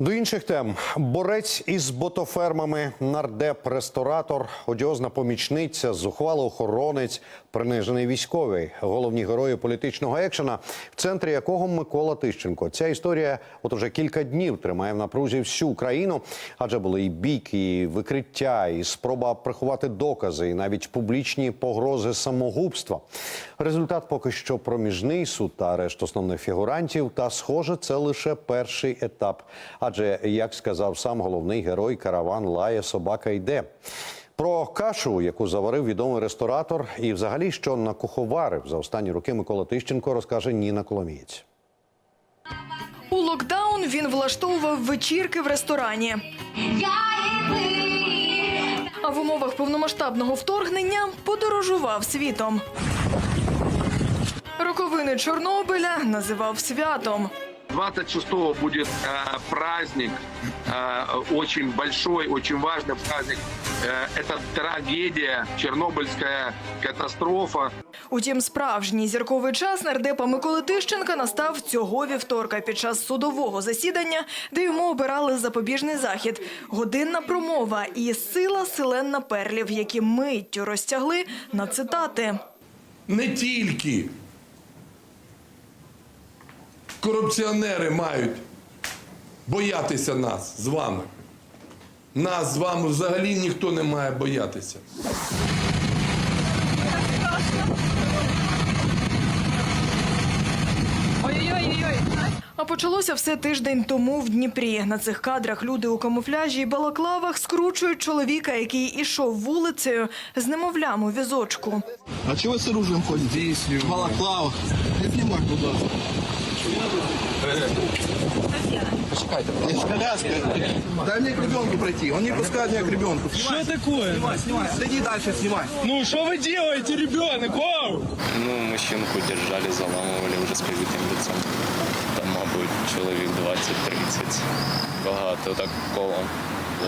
До інших тем борець із ботофермами, нардеп, ресторатор, одіозна помічниця, зухвало охоронець, принижений військовий, головні герої політичного екшена, в центрі якого Микола Тищенко. Ця історія, от уже кілька днів тримає в напрузі всю Україну, адже були і бійки, і викриття, і спроба приховати докази, і навіть публічні погрози самогубства. Результат поки що проміжний суд та арешт основних фігурантів. Та схоже, це лише перший етап. Адже, як сказав сам головний герой, караван лає, собака йде. Про кашу, яку заварив відомий ресторатор, і взагалі, що накуховарив за останні роки Микола Тищенко, розкаже Ніна Коломієць. У локдаун він влаштовував вечірки в ресторані. А в умовах повномасштабного вторгнення подорожував світом. Роковини Чорнобиля називав святом. 26-го будет э, праздник, э, очень большой, очень важный праздник. Э, это трагедия, Чернобыльская катастрофа. Утім, справжній зірковий час нардепа Миколи Тищенка настав цього вівторка під час судового засідання, де йому обирали запобіжний захід. Годинна промова і сила селен перлів, які миттю розтягли на цитати. не тільки корупціонери мають боятися нас з вами. Нас з вами взагалі ніхто не має боятися. А почалося все тиждень тому в Дніпрі. На цих кадрах люди у камуфляжі і балаклавах скручують чоловіка, який ішов вулицею з немовлям у візочку. А чего вы с оружием ходите? Здесь Балаклава. Не снимай, будь ласка. С коляской. Дай мне к ребенку пройти. Он не пускает меня к ребенку. Что такое? Снимай, снимай. Отойди дальше, снимай. Ну, что вы делаете, ребенок? Вау! Ну, мужчинку держали, заламували вже з побитим лицом. Там, мабуть, чоловік 20-30. Багато так колом.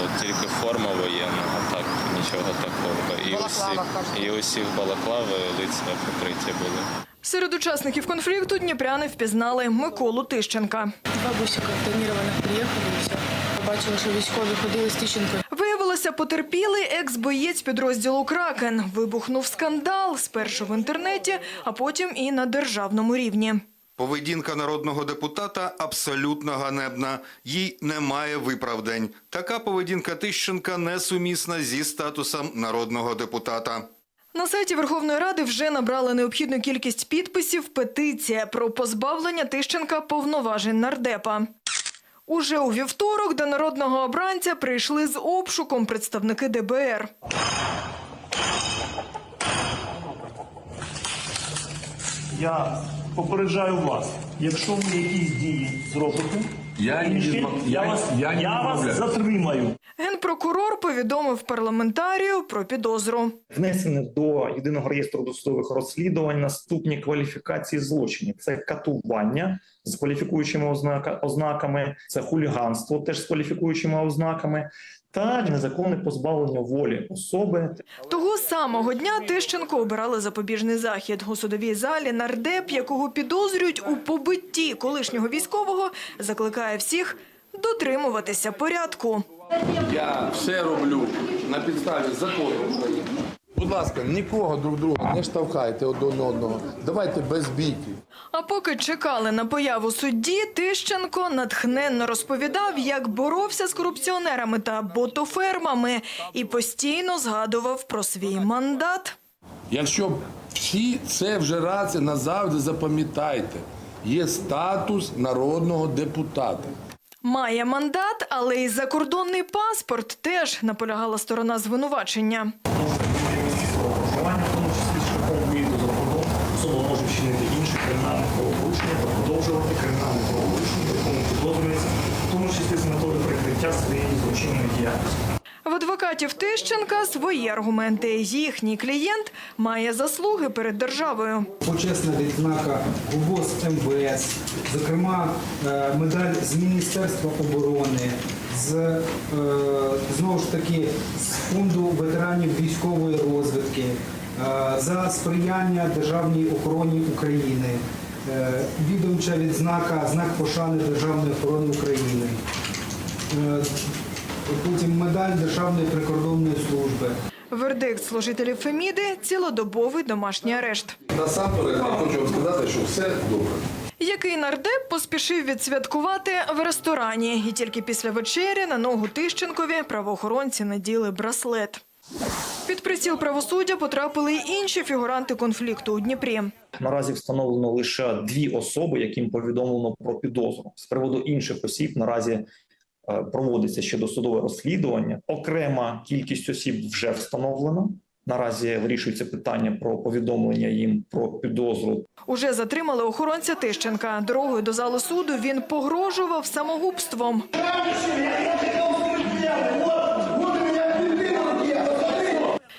От, тільки форма воєнна, а так нічого такого. І усіх, і усіх балаклави лиця покриті були. Серед учасників конфлікту дніпряни впізнали Миколу Тищенка. Два бусика тонірованих приїхали і все. Побачила, що військові ходили з Тищенкою. Виявилося, потерпілий екс-боєць підрозділу Кракен. Вибухнув скандал спершу в інтернеті, а потім і на державному рівні. Поведінка народного депутата абсолютно ганебна. Їй немає виправдань. Така поведінка Тищенка несумісна зі статусом народного депутата. На сайті Верховної Ради вже набрали необхідну кількість підписів петиція про позбавлення Тищенка повноважень нардепа. Уже у вівторок до народного обранця прийшли з обшуком представники ДБР. Я попереджаю вас, якщо ви якісь дії зробите, Я не відмов- я, я- вас, я не вас затримаю. Генпрокурор повідомив парламентарію про підозру. Внесені до єдиного реєстру досудових розслідувань наступні кваліфікації злочинів: це катування з кваліфікуючими ознака, ознаками, це хуліганство теж з кваліфікуючими ознаками, та незаконне позбавлення волі особи Того самого дня Тищенко обирали запобіжний захід. У судовій залі нардеп, якого підозрюють у побитті колишнього військового, закликає всіх дотримуватися порядку. Я все роблю на підставі закону України. Будь ласка, нікого друг друга не штовхайте один одного. Давайте без бійки. А поки чекали на появу судді, Тищенко натхненно розповідав, як боровся з корупціонерами та ботофермами і постійно згадував про свій мандат. Якщо всі це вже раз і назавжди запам'ятайте, є статус народного депутата. Має мандат, але й закордонний паспорт теж наполягала сторона звинувачення. Вживання, в тому числі шляхом виїзду за кордон, особа може вчинити інші кримінальні правопорушення та продовжувати кримінальне правопорушення, в якому підозрюється, в тому числі з метою прикриття своєї злочинної діяльності. В адвокатів Тищенка свої аргументи. Їхній клієнт має заслуги перед державою. почесна відзнака УВОЗ МВС, зокрема е, медаль з Міністерства оборони, з е, знову ж таки з фонду ветеранів військової розвідки, е, за сприяння державній охороні України, відомча відзнака знак пошани Державної охорони України. Потім медаль Державної прикордонної служби. Вердикт служителів Феміди – цілодобовий домашній арешт. Насамперед, я хочу вам сказати, що все добре. Який нардеп поспішив відсвяткувати в ресторані. І тільки після вечері на ногу Тищенкові правоохоронці наділи браслет. Під приціл правосуддя потрапили й інші фігуранти конфлікту у Дніпрі. Наразі встановлено лише дві особи, яким повідомлено про підозру. З приводу інших осіб наразі проводиться ще досудове розслідування. Окрема кількість осіб вже встановлена. Наразі вирішується питання про повідомлення їм про підозру Уже затримали охоронця Тищенка. Дорогою до залу суду він погрожував самогубством.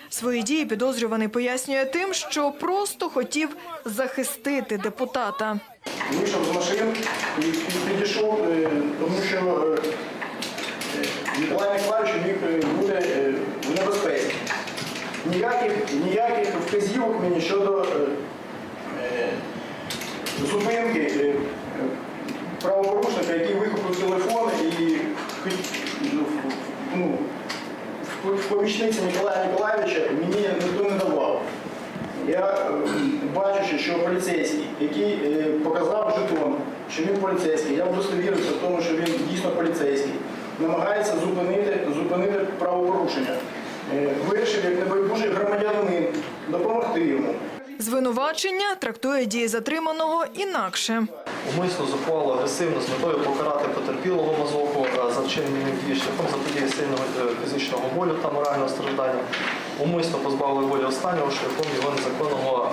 Свої дії підозрюваний пояснює тим, що просто хотів захистити депутата. Вийшов з машин і підійшов, е, тому що е, е, Миколаївич міг е, бути е, в небезпеці. Ніяких, ніяких вказівок мені щодо е, е, зупинки е, е, правопорушника, який вихопив телефон і ну, в- ну, в- помічниці Ніколая Ніколаєвича мені ніхто не давав. Я е, бачучи, що поліцейський, який е, показав жетон, що він поліцейський, я удостовірився в тому, що він дійсно поліцейський, намагається зупинити, зупинити правопорушення. Е, Вирішив, як небайдужий громадянин, допомогти йому. Звинувачення трактує дії затриманого інакше. Умисно зухвало агресивно з метою покарати потерпілого мазоку за вчинені ним дії шляхом заподії сильного е, фізичного болю та морального страждання. Умисно позбавили волі останнього шляхом його незаконного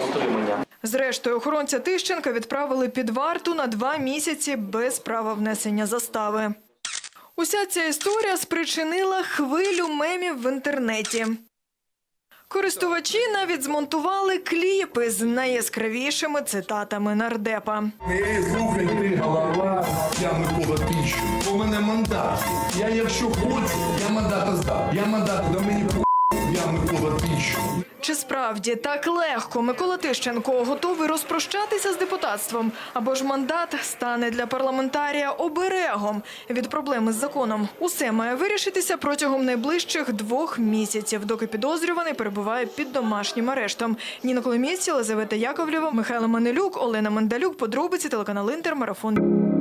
е, утримання. Зрештою, охоронця Тищенка відправили під варту на два місяці без права внесення застави. Уся ця історія спричинила хвилю мемів в інтернеті. Користувачі навіть змонтували кліпи з найяскравішими цитатами нардепа. Ей, слухай, ти голова, я Микола Тищу. У мене мандат. Я якщо хочу, я мандата здав. Я мандат, до мені Чи справді так легко Микола Тищенко готовий розпрощатися з депутатством? Або ж мандат стане для парламентарія оберегом від проблеми з законом? Усе має вирішитися протягом найближчих двох місяців, доки підозрюваний перебуває під домашнім арештом. Ніна Коломієць, Єлизавета Яковлєва, Михайло Манелюк, Олена Мандалюк. Подробиці телеканал Інтер. Марафон.